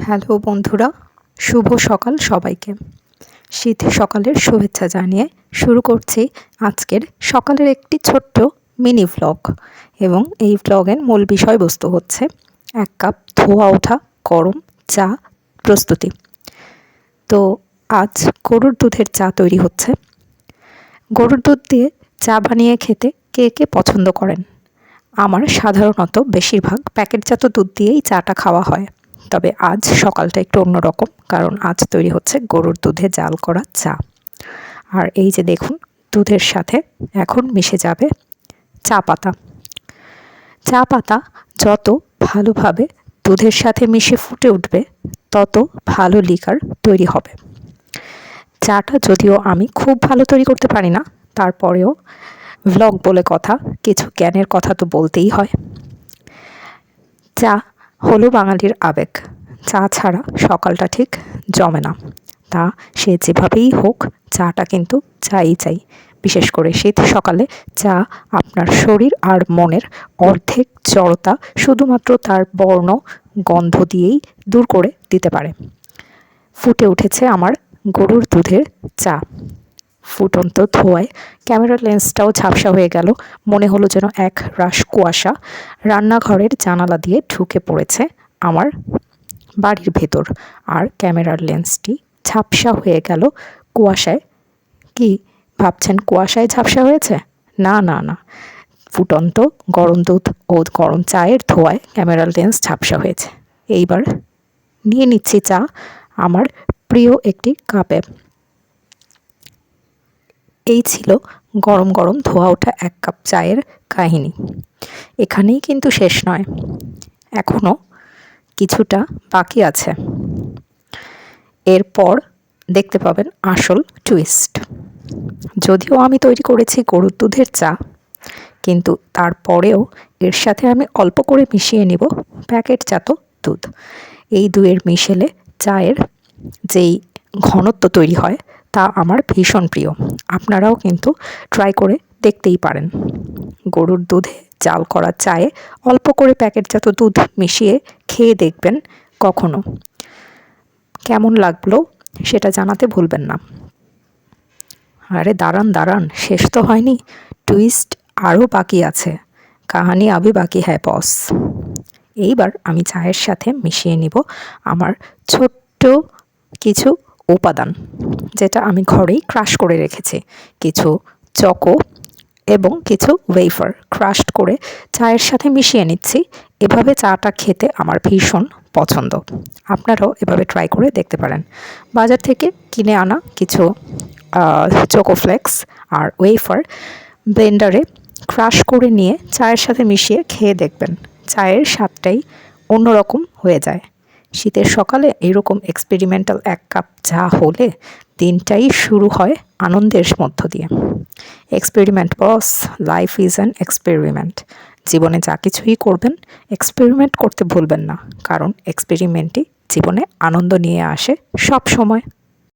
Hello বন্ধুরা, শুভ সকাল সবাইকে। শীত সকালের শুভেচ্ছা জানিয়ে শুরু করছি আজকের সকালের একটি ছোট্ট মিনি ভ্লগ এবং এই ভ্লগের মূল বিষয়বস্তু হচ্ছে এক কাপ ধোয়া ওঠা, গরম চা প্রস্তুতি। তো আজ গরুর দুধের চা তৈরি হচ্ছে। গরুর দুধ দিয়ে চা বানিয়ে খেতে কে কে পছন্দ করেন? আমার সাধারণত বেশিরভাগ প্যাকেটজাত দুধ দিয়েই চাটা খাওয়া হয়। তবে আজ সকালটা একটু অন্যরকম, কারণ আজ তৈরি হচ্ছে গরুর দুধে জাল করা চা। আর এই যে দেখুন, দুধের সাথে এখন মিশে যাবে চা পাতা। চা পাতা যত ভালোভাবে দুধের সাথে মিশে ফুটে উঠবে, তত ভালো লিকার তৈরি হবে। চাটা যদিও আমি খুব ভালো তৈরি করতে পারি না, তারপরেও ব্লগ বলে কথা, কিছু জ্ঞানের কথা তো বলতেই হয়। চা হলো বাঙালির আবেগ। চা ছাড়া সকালটা ঠিক জমে না। তা সে যেভাবেই হোক, চাটা কিন্তু চাই চাই। বিশেষ করে শীত সকালে চা আপনার শরীর আর মনের অর্ধেক জড়তা শুধুমাত্র তার বর্ণ গন্ধ দিয়েই দূর করে দিতে পারে। ফুটে উঠেছে আমার গরুর দুধের চা। ফুটন্ত ধোয়ায়। ক্যামেরার লেন্সটাও ঝাপসা হয়ে গেল। মনে হলো যেন এক রাস কুয়াশা রান্নাঘরের জানালা দিয়ে ঢুকে পড়েছে আমার বাড়ির ভেতর। আর ক্যামেরার লেন্সটি ঝাপসা হয়ে গেল কুয়াশায়। কি ভাবছেন কুয়াশায় ঝাপসা হয়েছে? না না না। ফুটন্ত গরম দুধ ও গরম চায়ের ধোয়ায় ক্যামেরার লেন্স ঝাপসা হয়েছে। এইবার নিয়ে নিচ্ছি চা, আমার প্রিয় একটি কাপে। এই ছিল গরম গরম ধোয়া ওঠা এক কাপ চায়ের কাহিনী। এখানেই কিন্তু শেষ নয়। এখনও কিছুটা বাকি আছে। এরপর দেখতে পাবেন আসল টুইস্ট যদিও আমি তৈরি করেছি গরুর দুধের চা, কিন্তু তারপরেও এর সাথে আমি অল্প করে মিশিয়ে নিব প্যাকেটজাত দুধ। এই দুয়ের মিশেলে চায়ের যেই ঘনত্ব তৈরি হয় তা আমার ভীষণ প্রিয়। আপনারাও কিন্তু ট্রাই করে দেখতেই পারেন। গরুর দুধে জাল করা চায়ে অল্প করে প্যাকেটজাত দুধ মিশিয়ে খেয়ে দেখবেন কখনো। কেমন লাগল সেটা জানাতে ভুলবেন না। আরে দাঁড়ান দাঁড়ান, শেষ তো হয়নি। টুইস্ট আরও বাকি আছে। কাহানি আবি বাকি হ্যাঁ বস এইবার আমি চায়ের সাথে মিশিয়ে নিব আমার ছোট্ট কিছু উপাদান। যেটা আমি ঘরেই ক্রাশ করে রেখেছি। কিছু চকো এবং কিছু ওয়েফার ক্রাশড করে চায়ের সাথে মিশিয়ে নিচ্ছি। এভাবে চাটা খেতে আমার ভীষণ পছন্দ। আপনারাও এভাবে ট্রাই করে দেখতে পারেন। বাজার থেকে কিনে আনা কিছু চোকোফ্লেক্স আর ওয়েফার ব্লেন্ডারে ক্রাশ করে নিয়ে চায়ের সাথে মিশিয়ে খেয়ে দেখবেন। চায়ের স্বাদটাই অন্যরকম হয়ে যায়। শীতের সকালে এরকম এক্সপেরিমেন্টাল এক কাপ চা হলে দিনটাই শুরু হয় আনন্দের মধ্য দিয়ে। Experiment boss life is an experiment জীবনে যা কিছুই করবেন এক্সপেরিমেন্ট করতে ভুলবেন না, কারণ এক্সপেরিমেন্টই জীবনে আনন্দ নিয়ে আসে সব সময়